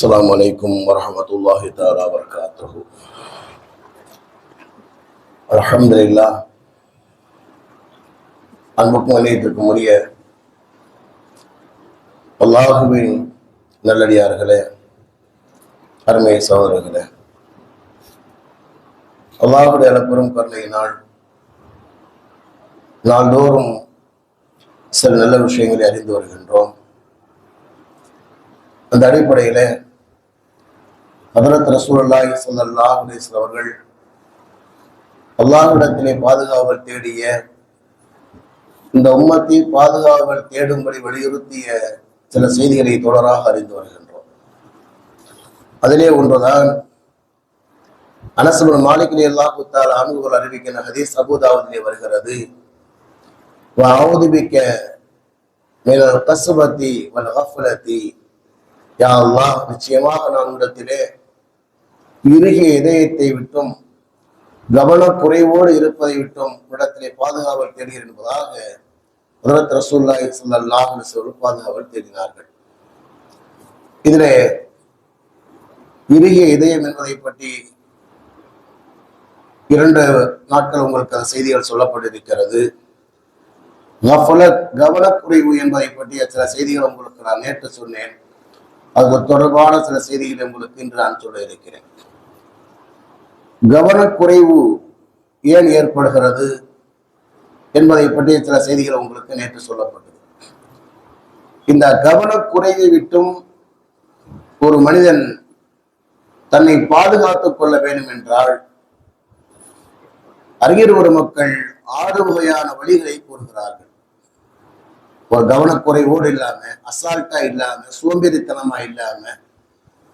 السلام عليكم ورحمة الله تعالى وبركاته الحمد لله அன்புக்கும் வலியத்திற்கும் உரிய அல்லாஹுவின் நல்லடியார்களே அருமை சகோதரர்களே அல்லாஹுடைய அளப்பெரும் கருணையினால் நாள்தோறும் சில நல்ல விஷயங்களை அறிந்து வருகின்றோம் அந்த அடிப்படையில ஹதரத் ரசூலுல்லாஹி ஸல்லல்லாஹு அலைஹி அவர்கள் அல்லாஹ்விடத்திலே பாதுகாவல் தேடிய இந்த உம்மத்தை பாதுகாவல் தேடும்படி வலியுறுத்திய சில செய்திகளை தொடராக அறிந்து வருகின்றோம். அதிலே ஒன்றுதான் அனசுபன் மாலிகிலே அல்லா குத்தால் ஆணுகள் அறிவிக்கிற ஹதீஸ் அபுதாவதிலே வருகிறது. ஆவுதிபிக்க மேல கசுபத்தி வல் ஹஃபலத்தி யா அல்லாஹ் நிச்சயமாக நான் இடத்திலே இறுகிய இதயத்தை விட்டும் கவனக்குறைவோடு இருப்பதை விட்டும் இடத்திலே பாதுகாவல் தேடுகிறேன் என்பதாக உதரத் ரசூல்லாய் ஸல்லல்லாஹு அலைஹி பாதுகாவல் தேடினார்கள். இதிலே இறுகிய இதயம் என்பதை பற்றி இரண்டு நாட்கள் உங்களுக்கு அந்த செய்திகள் சொல்லப்பட்டிருக்கிறது. கவனக்குறைவு என்பதை பற்றிய சில செய்திகள் உங்களுக்கு நான் நேற்று சொன்னேன். அது தொடர்பான சில செய்திகளை உங்களுக்கு இன்று நான் சொல்ல இருக்கிறேன். கவனக்குறைவு ஏன் ஏற்படுகிறது என்பதை பற்றிய சில செய்திகள் உங்களுக்கு நேற்று சொல்லப்பட்டது. இந்த கவனக்குறைவை விட்டும் ஒரு மனிதன் தன்னை பாதுகாத்துக் கொள்ள வேண்டும் என்றால் அறிஞர் ஒரு மக்கள் ஆறு வகையான வழிகளை கூறுகிறார்கள். ஒரு கவனக்குறைவோடு இல்லாம அசால்ட்டா இல்லாம சோம்பேறித்தனமா இல்லாம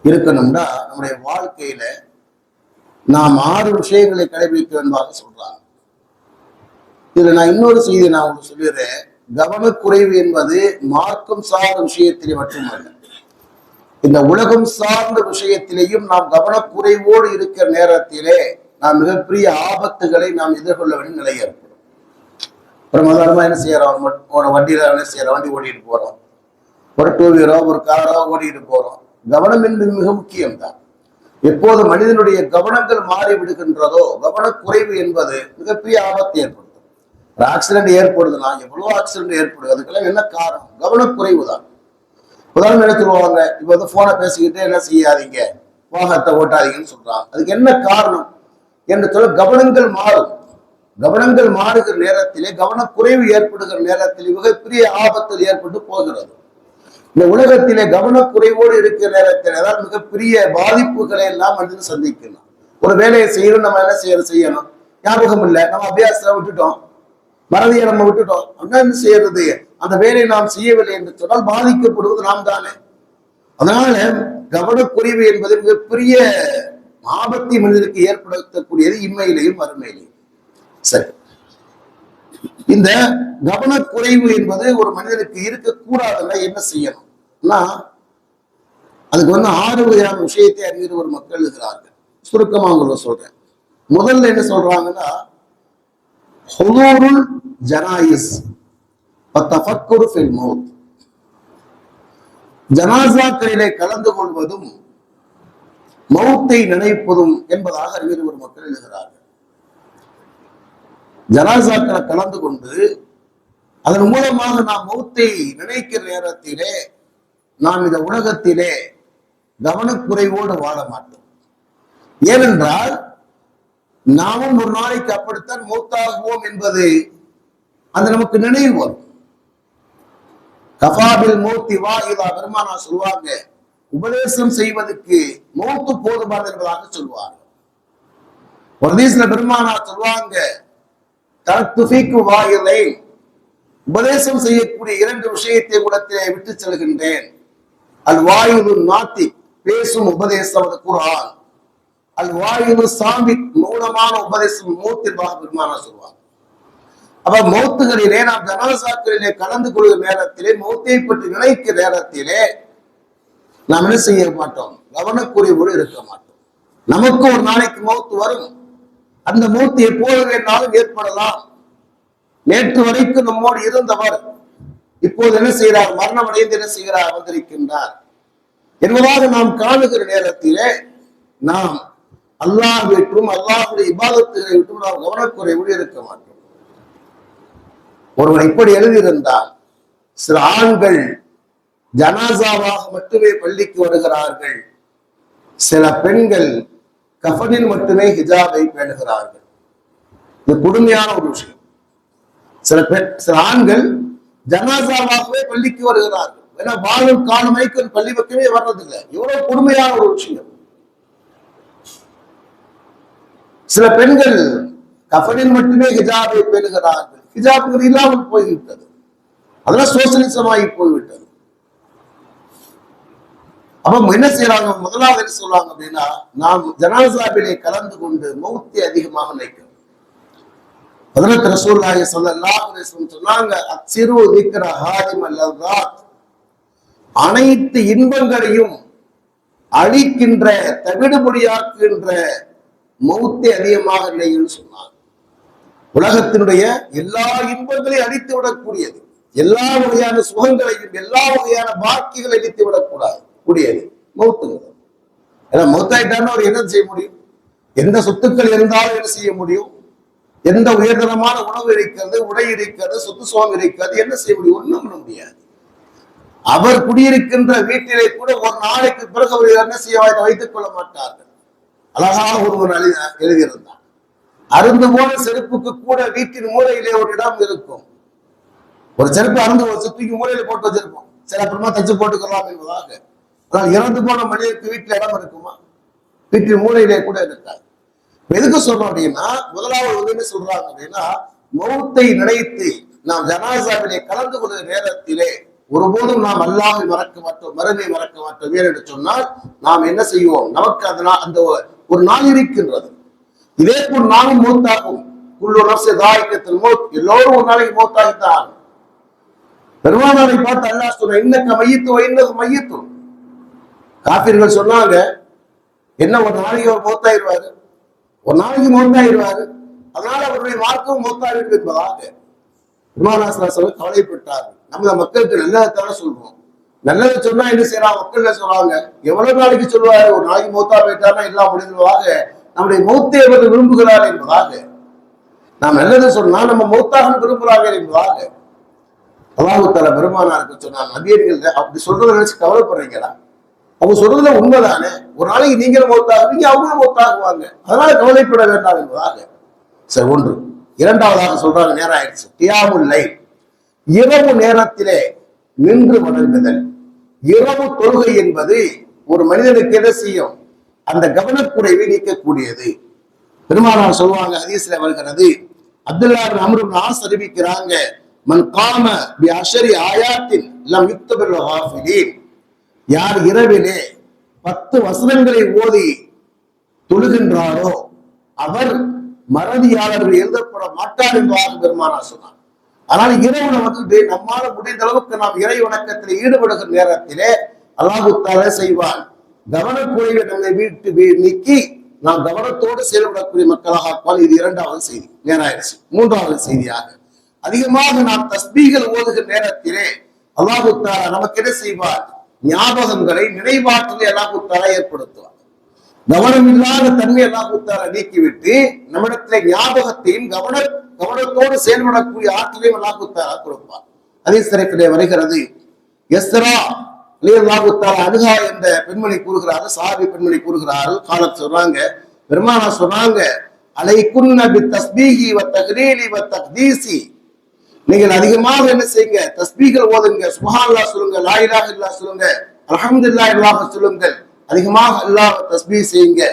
இருக்கணும்னா நம்முடைய வாழ்க்கையில நாம் ஆறு விஷயங்களை கடைபிடிக்க வேண்டுமாக சொல்றாங்க. இதுல நான் இன்னொரு செய்தி நான் உங்களுக்கு சொல்லிடுறேன். கவனக்குறைவு என்பது மார்க்கம் சார்ந்த விஷயத்திலே மட்டுமல்ல. இந்த உலகம் சார்ந்த விஷயத்திலேயும் நாம் கவனக்குறைவோடு இருக்கிற நேரத்திலே நாம் மிகப்பெரிய ஆபத்துகளை நாம் எதிர்கொள்ள வேண்டிய நிலை ஏற்படும். பிரமாதமா என்ன செய்யறோம்? ஒரு வண்டியில என்ன செய்யறோம்? வண்டி ஓடிட்டு போறோம். ஒரு டூ வீலரோ ஒரு காரோ ஓடிட்டு போறோம். கவனம் என்பது மிக முக்கியம்தான். எப்போது மனிதனுடைய கவனங்கள் மாறி விடுகின்றதோ கவனக்குறைவு என்பது மிகப்பெரிய ஆபத்தை ஏற்படுத்தும். ஒரு ஆக்சிடென்ட் ஏற்படுதுன்னா எவ்வளவு ஆக்சிடென்ட் ஏற்படுது? அதுக்கெல்லாம் என்ன காரணம்? கவனக்குறைவு தான். உதாரணம் என்ன சொல்லுவாங்க? இப்ப வந்து போனை பேசிக்கிட்டே என்ன செய்யாதீங்க? வாகனத்தை ஓட்டாதீங்கன்னு சொல்றாங்க அதுக்கு என்ன காரணம்? என்று சொல்ல கவனங்கள் மாறும். கவனங்கள் மாறுகிற நேரத்திலே கவனக்குறைவு ஏற்படுகிற நேரத்தில் மிகப்பெரிய ஆபத்தில் ஏற்பட்டு போகிறது. இந்த உலகத்திலே கவனக்குறைவோடு இருக்கிற நேரத்தில் அதாவது மிகப்பெரிய பாதிப்புகளை எல்லாம் மனிதன் சந்திக்கணும் ஒரு வேலையை செய்யணும் நம்ம என்ன செய்யணும் செய்யணும்? ஞாபகம் இல்லை. நம்ம அபியாசத்தை விட்டுட்டோம். மறதியை நம்ம விட்டுட்டோம். அப்படின்னா என்ன செய்யறது? அந்த வேலையை நாம் செய்யவில்லை என்று சொன்னால் பாதிக்கப்படுவது நாம் தானே. அதனால கவனக்குறைவு என்பது மிகப்பெரிய ஆபத்தி மனிதனுக்கு ஏற்படுத்தக்கூடியது இம்மையிலையும் மறுமையிலையும் சரி. இந்த கவனக்குறைவு என்பது ஒரு மனிதனுக்கு இருக்கக்கூடாதுன்னா என்ன செய்யணும்? செய்யணும்னா அதுக்கு வந்து ஆறு வகையான விஷயத்தை அறிஞர் ஒரு மக்கள் இருக்கிறார்கள். சுருக்கமா உங்களுக்கு சொல்றேன். முதல்ல என்ன சொல்றாங்கன்னா ஹுலூருல் ஜனாயிஸ் ஃபில் மௌத். ஜனாசாக்களிலே கலந்து கொள்வதும் மௌத்தை நினைப்பதும் என்பதாக அறிஞர் ஒரு மக்கள் எழுதுகிறார்கள் ஜனாசாக்களை கலந்து கொண்டு அதன் மூலமாக நாம் மௌத்தை நினைக்கிற நேரத்திலே நாம் இந்த உலகத்திலே கவனக்குறைவோடு வாழ மாட்டோம். ஏனென்றால் நாமும் ஒரு நாளைக்கு அப்படித்தான் மூத்தாகுவோம் என்பது அந்த நமக்கு நினைவு வரும். கஃபாபில் மூர்த்தி வா இதா பெருமானா சொல்லுவாங்க உபதேசம் செய்வதற்கு மூத்து போதுமானது என்பதாக சொல்லுவாங்க ஒரு தேசத்துல பெருமானா சொல்லுவாங்க தத்துஃபிக்கு வாயிலை உபதேசம் செய்யக்கூடிய இரண்டு விஷயத்தை கூடத்திலே விட்டு செல்கின்றேன். அல் வாயுது நாத்தி பேசும் உபதேசம் அது குரான் அல் வாயுது சாமி மௌனமான உபதேசம் மூத்திற்காக பெருமானா சொல்லுவாங்க அப்ப மௌத்துகளிலே நாம் ஜனாசாக்களிலே கலந்து கொள்கிற நேரத்திலே மௌத்தை பற்றி நினைக்கிற நேரத்திலே நாம் என்ன செய்ய மாட்டோம்? கவனக்குறைவோடு இருக்க மாட்டோம். நமக்கு ஒரு நாளைக்கு மௌத்து வரும். அந்த மூர்த்தி எப்போது வேண்டாலும் ஏற்படலாம். நேற்று வரைக்கும் நம்மோடு இருந்தவர் இப்போது என்ன செய்கிறார்? மரணம் அடைந்து என்ன செய்கிறார்? அவதரிக்கின்றார். என்பதாக நாம் காணுகிற நேரத்திலே நாம் அல்லாஹ் விட்டும் அல்லாஹுடைய இபாதத்துகளை விட்டும் நாம் கவனக்குறைவோடு இருக்க மாட்டோம். ஒருவன் இப்படி எழுதியிருந்தால் சில ஆண்கள் ஜனாசாவாக மட்டுமே பள்ளிக்கு வருகிறார்கள். சில பெண்கள் கஃபனில் மட்டுமே ஹிஜாபை பேணுகிறார்கள். இது கொடுமையான ஒரு விஷயம். சில பெண் சில ஆண்கள் ஜனாசாவாகவே பள்ளிக்கு வருகிறார்கள். ஏன்னா வாழும் காலமைக்கு பள்ளி பக்கமே வர்றதில்லை. எவ்வளவு கொடுமையான ஒரு விஷயம். சில பெண்கள் கஃனில் மட்டுமே ஹிஜாபை பெறுகிறார்கள். ஹிஜாபுகள் இல்லாமல் போய்விட்டது. அதெல்லாம் சோசியலிசமாகி போய்விட்டது. அப்ப என்ன செய்யறாங்க முதலாவது என்ன சொல்றாங்க அப்படின்னா நாம் ஜனாசாபிலே கலந்து கொண்டு மௌத்தி அதிகமாக நினைக்கிறோம் பதினெட்டு ரசூல்லாஹி ஸல்லல்லாஹு அலைஹி வஸல்லம் சொன்னாங்க அச்சிறு திக்ர ஹாதிம் அல்லதாத் அனைத்து இன்பங்களையும் அழிக்கின்ற தவிடுபொடியாக்குகின்ற மௌத்தே அதிகமாக இல்லைன்னு சொன்னாங்க. உலகத்தினுடைய எல்லா இன்பங்களையும் அழித்து விடக்கூடியது. எல்லா வகையான சுகங்களையும் எல்லா வகையான பாக்கிகளை அழித்து விடக்கூடாது. கூடியது. மௌத்துங்கிறது ஏன்னா மௌத்தாயிட்டான்னு அவர் என்ன செய்ய முடியும்? எந்த சொத்துக்கள் இருந்தாலும் என்ன செய்ய முடியும்? எந்த உயர்தரமான உணவு இருக்கிறது உடை இருக்கிறது சொத்து சுகம் இருக்கிறது என்ன செய்ய முடியும்? ஒண்ணும் பண்ண முடியாது. அவர் குடியிருக்கின்ற வீட்டிலே கூட ஒரு நாளைக்கு பிறகு அவர் என்ன செய்ய வைத்துக் கொள்ள மாட்டார்கள். அழகாக ஒருவர் எழுதியிருந்தார். அருந்து போன செருப்புக்கு கூட வீட்டின் மூலையிலே ஒரு இடம் இருக்கும். ஒரு செருப்பு அருந்து ஒரு தூக்கி மூலையில போட்டு வச்சிருப்போம். சரி அப்புறமா தச்சு போட்டுக்கலாம் என்பதாக. ஆனால் இறந்து போன மனிதனுக்கு வீட்டில் இடம் இருக்குமா? வீட்டின் மூலையிலே கூட இருக்காது. எதுக்கு சொல்றோம் அப்படின்னா முதலாவது வந்து என்ன சொல்றாங்க அப்படின்னா மௌத்தை நினைத்து நாம் ஜனாசாவிலே கலந்து கொள்கிற நேரத்திலே ஒருபோதும் நாம் அல்லாஹை மறக்க மாட்டோம் மருமை மறக்க மாட்டோம். என்று சொன்னால் நாம் என்ன செய்வோம்? நமக்கு அதனால் அந்த ஒரு நாள் இருக்கின்றது. இதே போல் நானும் மூத்தாகும். குள்ளு நப்சு தாய்க்கத்தில் மூத். எல்லோரும் ஒரு நாளைக்கு மூத்தாகித்தான். பெருமானாரை பார்த்து அல்லாஹ் சொன்ன இன்னக்க மையத்து இன்னது மையத்துவம் காப்பீர்கள் சொன்னாங்க என்ன ஒரு நாளைக்கு அவர் மூத்தாயிருவாரு? ஒரு நாளைக்கு மூத்தாயிருவாரு அதனால அவருடைய மார்க்கம் மூத்தாயிருக்கு என்பதாக பெருமானாசன் கவலைப்பட்டார். நம்ம மக்களுக்கு நல்லதை சொல்றோம். நல்லதை சொன்னா என்ன செய்யறான் மக்கள் சொல்றாங்க? எவ்வளவு நாளைக்கு சொல்லுவாரு? ஒரு நாளைக்கு மூத்தா போயிட்டாருன்னா எல்லாம் முடிந்ததாக நம்முடைய மௌத்தை அவர் விரும்புகிறார் என்பதாக. நாம் நல்லதை சொன்னா நம்ம மௌத்தாக விரும்புகிறார்கள் என்பதாக. அல்லாஹுத்தால பெருமானாருக்கு சொன்னாங்க நபியர்கள் அப்படி சொல்றதை நினைச்சு கவலைப்படுறீங்களா? அவங்க சொல்றதுல உண்மைதானே? ஒரு நாளைக்கு நீங்களும் மௌத்தாகுவீங்க அவங்களும் மௌத்தாகுவாங்க அதனால கவலைப்பட வேண்டாம் என்பதாக. சரி ஒன்று. இரண்டாவதாக சொல்றாங்க நேரம் ஆயிடுச்சு. தியாமுல்லை இரவு நேரத்திலே நின்று வணங்குதல் இரவு தொழுகை என்பது ஒரு மனிதனுக்கு என்ன செய்யும்? அந்த கவனக்குறைவை நீக்கக்கூடியது. பெருமானார் சொல்லுவாங்க ஹதீஸ்ல வருகிறது அப்துல்லா அமரும் நாஸ் அறிவிக்கிறாங்க மன் காம பி அஷரி ஆயாத்தின் லம் யுக்தபில் யார் இரவிலே பத்து வசனங்களை ஓதி தொழுகின்றாரோ அவர் மறதியாளர்கள் எழுதப்பட மாட்டார் என்பதாக பெருமானா சொன்னார். ஆனால் இரவு நமக்கு நம்மால முடிந்த அளவுக்கு நாம் இறை வணக்கத்தில் ஈடுபடுகிற நேரத்திலே அல்லாஹுத்தால செய்வார் கவனக்குறைவை நம்மை வீட்டு நீக்கி நாம் கவனத்தோடு செயல்படக்கூடிய மக்களாக ஆக்குவான். இது இரண்டாவது செய்தி. நேராயிருச்சு மூன்றாவது செய்தியாக அதிகமாக நாம் தஸ்பீகள் ஓதுகிற நேரத்திலே அல்லாஹுத்தால நமக்கு என்ன செய்வார்? ஞாபகங்களை நினைவாற்றலை அல்லாஹு தாலா ஏற்படுத்துவார். கவனம் இல்லாத தன்மை அல்லாஹுத்தார நீக்கிவிட்டு நம்மிடத்திலே ஞாபகத்தையும் கவன கவனத்தோடு செயல்படக்கூடிய ஆற்றலையும் அல்லாஹுத்தாரா கொடுப்பார். அதே சிறைக்கிலே வருகிறது. எஸ்ரா அல்லாஹுத்தாரா அனுகா என்ற பெண்மணி கூறுகிறார்கள் சாபி பெண்மணி கூறுகிறார்கள் காலத்து சொல்றாங்க பெருமானா சொன்னாங்க அலை குன்னபி தஸ்பீகி வ தக்ரீலி வ தக்தீசி நீங்கள் அதிகமாக என்ன செய்யுங்க? தஸ்பீகள் ஓதுங்க. சுபஹானல்லா சொல்லுங்க. லாயிலாக இல்லா சொல்லுங்க. அல்ஹம்துலில்லாஹ் இல்லாஹ சொல்லுங்கள். அதிகமாக அல்லாஹ் தஸ்பீ செய்யுங்க.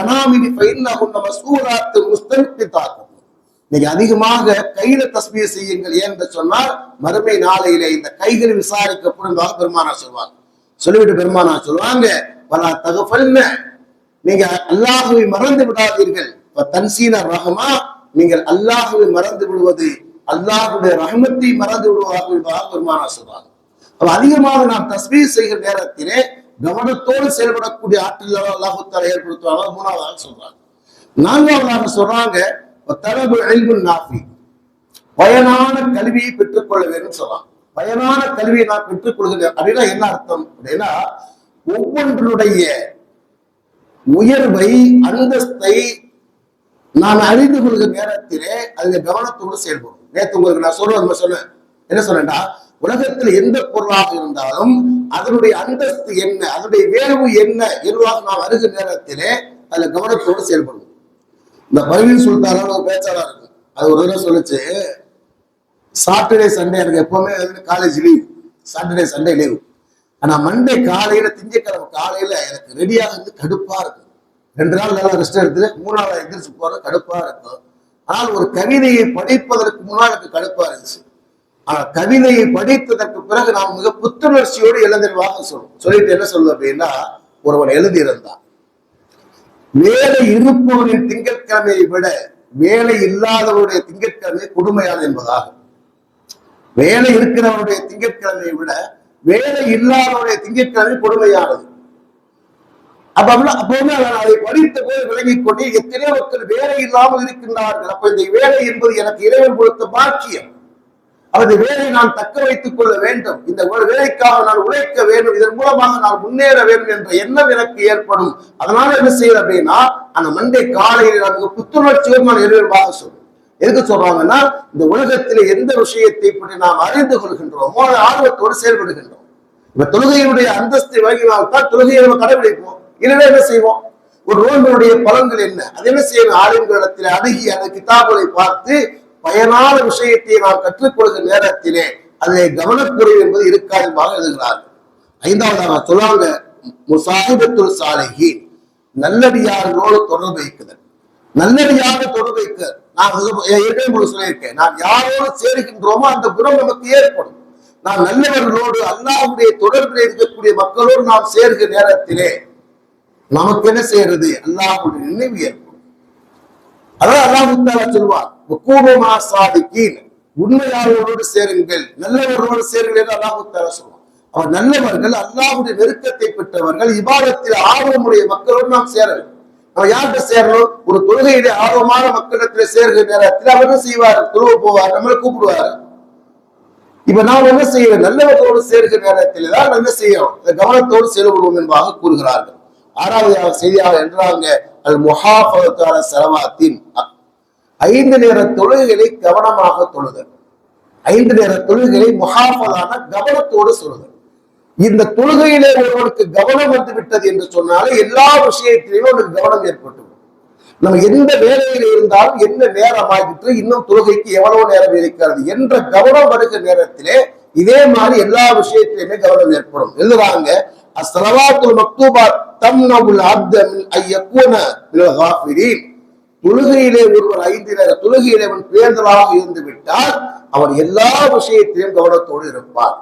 அனாமினி நீங்க அதிகமாக கையில தஸ்பீ செய்யுங்கள் என்று சொன்னால் மறுமை நாளையில இந்த கைகள் விசாரிக்கப்படும் பெருமானா சொல்வாங்க. சொல்லிவிட்டு பெருமானா சொல்லுவாங்க பல தகவல் நீங்க அல்லாஹுவை மறந்து விடாதீர்கள். தன்சீன ரகமா நீங்கள் அல்லாஹுவை மறந்து விடுவது அல்லாஹுடைய ரஹமத்தை மறந்து விடுவார்கள் என்பதாக பெருமானா சொல்றாங்க அப்ப அதிகமாக நாம் தஸ்மீர் செய்கிற நேரத்திலே கவனத்தோடு செயல்படக்கூடிய ஆற்றல் அல்லாஹு தாலா ஏற்படுத்துவாங்க மூணாவதாக சொல்றாங்க நான்காவதாக சொல்றாங்க தரபு அழிவு நாஃபி. பயனான கல்வியை பெற்றுக்கொள்ள வேண்டும் சொல்லலாம் பயனான கல்வியை நான் பெற்றுக்கொள்கிறேன் அப்படின்னா என்ன அர்த்தம்? அப்படின்னா ஒவ்வொன்றினுடைய உயர்வை அந்தஸ்தை நான் அறிந்து கொள்கிற நேரத்திலே அதில் கவனத்தோடு செயல்படும். நேற்று உங்களுக்கு நான் சொல்றது சொன்னேன். என்ன சொன்னேன்டா உலகத்தில் எந்த பொருளாக இருந்தாலும் அதனுடைய அந்தஸ்து என்ன அதனுடைய வேல்வு என்ன என்பதாக நாம் அருகிற நேரத்திலே அதில் கவனத்தோடு செயல்படும். இந்த பர்வீன் சுல்தான ஒரு பேச்சாளர் இருக்கு. அது ஒரு தடவை சொல்லுச்சு சாட்டர்டே சண்டே எனக்கு எப்பவுமே college leave Saturday Sunday leave ஆனா மண்டே காலையில திங்கக்கிழமை காலையில எனக்கு ரெடியாக இருந்து கடுப்பா இருக்கும் ரெண்டு நாள் நல்லா ரெஸ்ட் எடுத்து மூணாவது எந்திரிச்சு போற கடுப்பா இருக்கும். ஆனால் ஒரு கவிதையை படிப்பதற்கு முன்னால் எனக்கு கடுப்பா இருந்துச்சு. ஆனால் கவிதையை படித்ததற்கு பிறகு நாம் மிக புத்துணர்ச்சியோடு எழுந்திருவாக சொல்லணும் சொல்லிட்டு என்ன சொல்லுவோம் அப்படின்னா ஒருவன் எழுதியிருந்தான். வேலை இருப்பவரின் திங்கட்கிழமையை விட வேலை இல்லாதவருடைய திங்கட்கிழமை கொடுமையானது என்பதாகும் வேலை இருக்கிறவருடைய திங்கட்கிழமையை விட வேலை இல்லாதவருடைய திங்கட்கிழமை கொடுமையானது. அப்பவுமே அவன் அதை படித்த போது விளங்கிக் கொண்டு எத்தனை மக்கள் வேலை இல்லாமல் இருக்கின்றார்கள். அப்ப இந்த வேலை என்பது எனக்கு இறைவன் கொடுத்த பாக்கியம். அவரது வேலை நான் தக்க வைத்துக் கொள்ள வேண்டும். இந்த வேலைக்காக நான் உழைக்க வேண்டும். இதன் மூலமாக நான் முன்னேற வேண்டும் என்ற எண்ணம் எனக்கு ஏற்படும். அதனால என்ன செய்யற அப்படின்னா அந்த மண்டை காலையில் நமக்கு புத்துணர்ச்சியோடு நான் இறைவன்பாக சொல்றேன். எதுக்கு சொல்றாங்கன்னா இந்த உலகத்தில் எந்த விஷயத்தை பற்றி நாம் அறிந்து கொள்கின்றோமோ ஆர்வத்தோடு செயல்படுகின்றோம். இப்ப தொழுகையினுடைய அந்தஸ்தை வாங்கினால்தான் தொழுகையை நம்ம கடைபிடிப்போம். இல்லைன்னா என்ன செய்வோம்? ஒரு நோன்புடைய பலன்கள் என்ன? அது என்ன செய்யணும்? ஆளுங்களிடத்தில் அணுகி அந்த கிதாபுகளை பார்த்து பயனான விஷயத்தை நாம் கற்றுக்கொள்கிற நேரத்திலே அதை கவனக்குறைவு என்பது இருக்காது என்பதாக எழுதுகிறார்கள். ஐந்தாவது சொல்லாங்க முசாஹிபத்துல் சாலைகி நல்லடியார்களோடு தொடர்பு வைக்குதல். நல்லடியாக தொடர்பு வைக்க. நான் ஏற்கனவே சொல்லியிருக்கேன் நான் யாரோடு சேருகின்றோமோ அந்த குணம் நமக்கு ஏற்படும். நான் நல்லவர்களோடு அல்லாவுடைய தொடர்பில் இருக்கக்கூடிய மக்களோடு நாம் சேர்கிற நேரத்திலே நமக்கு என்ன செய்யறது? அல்லாஹுடைய நினைவு ஏற்படும். அதான் அல்லாஹு சொல்வார் கூபமா சாதிக்கீன். உண்மையாளர்களோடு சேருங்கள் நல்லவர்களோடு சேருங்கள் என்று அல்லாஹு சொல்வார். அவர் நல்லவர்கள் அல்லாஹுடைய நெருக்கத்தை பெற்றவர்கள் இபாதத்தில் ஆர்வமுடைய மக்களோடு நாம் சேர நம்ம யார்கிட்ட சேரணும்? ஒரு தொழுகையுடைய ஆர்வமான மக்களிடத்தில் சேர்கிற நேரத்தில் அவர் என்ன செய்வார்? தொழுவ போவார் நம்மளை கூப்பிடுவார். இப்ப நாம் என்ன செய்யணும்? நல்லவர்களோடு சேர்கிற நேரத்தில் தான் என்ன செய்யணும்? கவனத்தோடு செயல்படுவோம் என்பதாக கூறுகிறார்கள். ஆறாவது செய்தியாக என்றாங்க. அது முஹாஃபத்தான செலவாத்தின். ஐந்து நேர தொழுகைகளை கவனமாக தொழுதல். ஐந்து நேர தொழுகைகளை முகாஃபதான கவனத்தோடு சொல்லுதல். இந்த தொழுகையிலே ஒருவனுக்கு கவனம் வந்து விட்டது என்று சொன்னாலே எல்லா விஷயத்திலையும் அவனுக்கு கவனம் ஏற்பட்டு நம்ம எந்த வேலையில் இருந்தாலும் என்ன நேரம் ஆகிட்டு இன்னும் தொழுகைக்கு எவ்வளவு நேரம் இருக்கிறது என்ற கவனம் வருகிற நேரத்திலே இதே மாதிரி எல்லா விஷயத்திலுமே கவனம் ஏற்படும். எழுதுறாங்க அஸ்ஸலவாத்துல் மக்தூபா தம்னவுல் அப்த மின் ஐயக்கூன மினல் காஃபிரீன். தொழுகையிலே ஒருவர் ஐந்து தொழுகையிலே அவன் பேர்ந்தலாக இருந்து விட்டால் அவன் எல்லா விஷயத்திலும் கவனத்தோடு இருப்பார்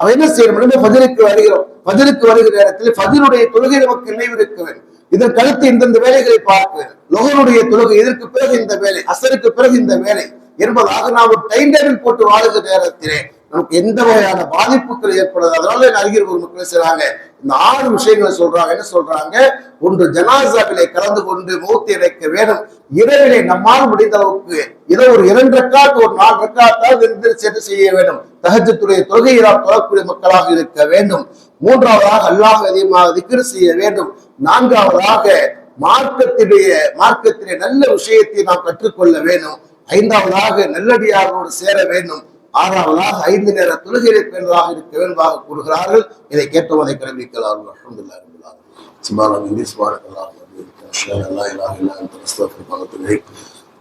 அவன் என்ன செய்யணும் பதிலுக்கு வருகிறோம் பதிலுக்கு வருகிற நேரத்தில் பதிலுடைய தொழுகை நமக்கு நினைவு இருக்கிறேன் இதன் கழுத்து இந்தந்த வேலைகளை பார்க்கிறேன் வேண்டும். லொகனுடைய தொழுகை இதற்கு பிறகு இந்த வேலை? அசருக்கு பிறகு இந்த வேலை? என்பதாக நாம் ஒரு டைம் டேபிள் போட்டு வாழுகிற நேரத்திலே நமக்கு எந்த வகையான பாதிப்புகள் ஏற்படுது. அதனால அறிஞர் ஒரு மக்கள் செய்றாங்க இந்த ஆறு விஷயங்களை சொல்றாங்க. என்ன சொல்றாங்க? ஒன்று ஜனாசாவிலே கலந்து கொண்டு மூத்தி இணைக்க வேணும் இரவிலே நம்மால் முடிந்த அளவுக்கு ஏதோ ஒரு இரண்டு ரெக்கார்ட் ஒரு நாலு ரெக்கார்டாவது எந்திரிச்சு செய்ய வேண்டும். தகஜத்துடைய தொகையினால் நாம் தொழக்கூடிய மக்களாக இருக்க வேண்டும். மூன்றாவதாக அல்லாஹ் அதிகமாக திக்ரு செய்ய வேண்டும். நான்காவதாக மார்க்கத்தினுடைய மார்க்கத்திலே நல்ல விஷயத்தை நாம் கற்றுக்கொள்ள வேண்டும். ஐந்தாவதாக நல்லடியாரோடு சேர வேண்டும். ஆறாவதாக ஐந்து நேர தொழுகையை பெண்களாக இருக்க வேண்பாக கூறுகிறார்கள். இதை கேட்டவனை கிளம்பிக்கலார்கள் அஹமதுல்லா இருந்தார் சுமாரம் இங்கிலீஷ் வாரங்களாக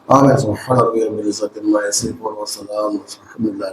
ஆமாம் சுஹான ரவி அமிர்சத்தின் வயசு போன சலாம் அஹமதுல்லா